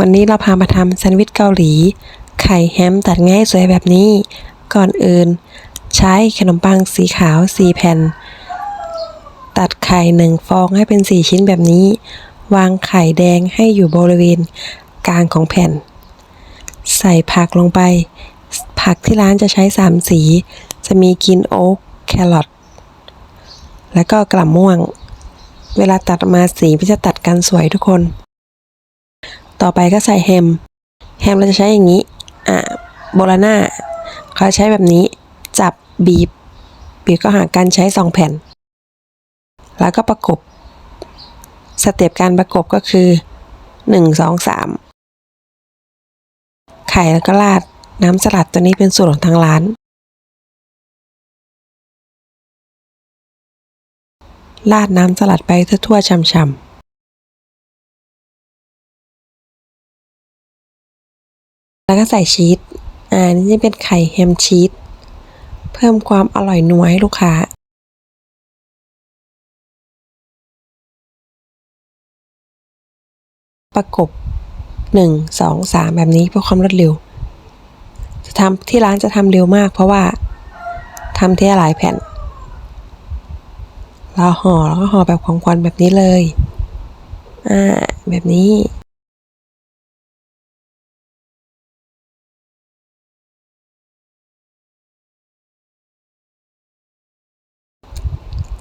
วันนี้เราพามาทำแซนด์วิชเกาหลี ไข่แฮมตัดง่ายสวยแบบนี้ ก่อนอื่น ใช้ขนมปังสีขาว 4 แผ่น ตัดไข่หนึ่งฟองให้เป็น 4 ชิ้นแบบนี้ วางไข่แดงให้อยู่บริเวณกลางของแผ่น ใส่ผักลงไป ผักที่ร้านจะใช้ 3 สี จะมีกินโอ๊กแครอทแล้วก็กล่ำม่วง เวลาตัดมาสีมันจะตัดกันสวยทุกคน ต่อไปก็ใส่แฮม แฮมเราจะใช้อย่างนี้ อ่าโบราน่าเขาใช้แบบนี้ จับบีบ บีบก็หากันใช้สองแผ่น แล้วก็ประกบ สเต็ปการประกบก็คือหนึ่งสองสามไข่แล้วก็ราดน้ำสลัดตัวนี้เป็นสูตรของทางร้าน ราดน้ำสลัดไปทั่วๆช่ำๆ แล้วก็ใส่ชีส อ่า นี่จะเป็นไข่แฮมชีส เพิ่มความอร่อยนัวให้ลูกค้า ประกบหนึ่งสองสามแบบนี้เพื่อความรวดเร็ว จะทำที่ร้านจะทำเร็วมาก เพราะว่าทำที่หลายแผ่น เราห่อแล้วก็ห่อแบบของควันแบบนี้เลย อ่า แบบนี้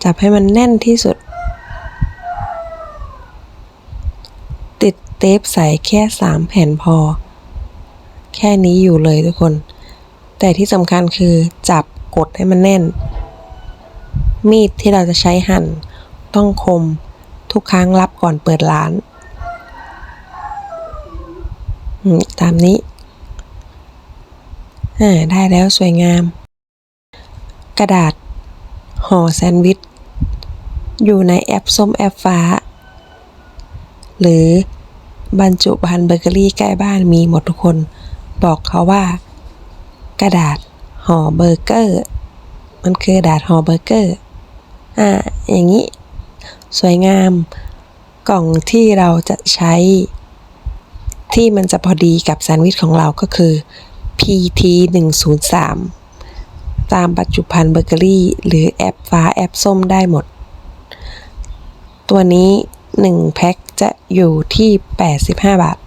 จับให้มันแน่นที่สุด ติดเทปใสแค่สามแผ่นพอ แค่นี้อยู่เลยทุกคน แต่ที่สำคัญคือจับกดให้มันแน่น มีดที่เราจะใช้หั่น ต้องคมทุกครั้งรับก่อนเปิดร้านตามนี้ได้แล้วสวยงาม กระดาษห่อแซนด์วิช อยู่ในแอปส้มแอปฟ้า หรือบรรจุภัณฑ์เบเกอรี่ใกล้บ้านมีหมดทุกคน บอกเขาว่า กระดาษห่อเบอร์เกอร์ มันคือกระดาษห่อเบอร์เกอร์ อ่า อย่างนี้ สวยงาม กล่องที่เราจะใช้ ที่มันจะพอดีกับแซนด์วิชของเราก็คือ PT 103ตามปัจจุบันเบเกอรี่ หรือแอปฟ้าแอปส้มได้หมด ตัวนี้ 1 แพ็คจะอยู่ที่ 85 บาท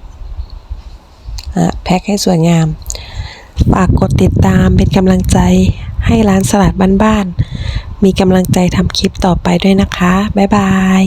แพ็คให้สวยงาม ฝากกดติดตามเป็นกำลังใจให้ร้านสลัดบ้านๆมีกำลังใจทำคลิปต่อไปด้วยนะคะ บ๊ายบาย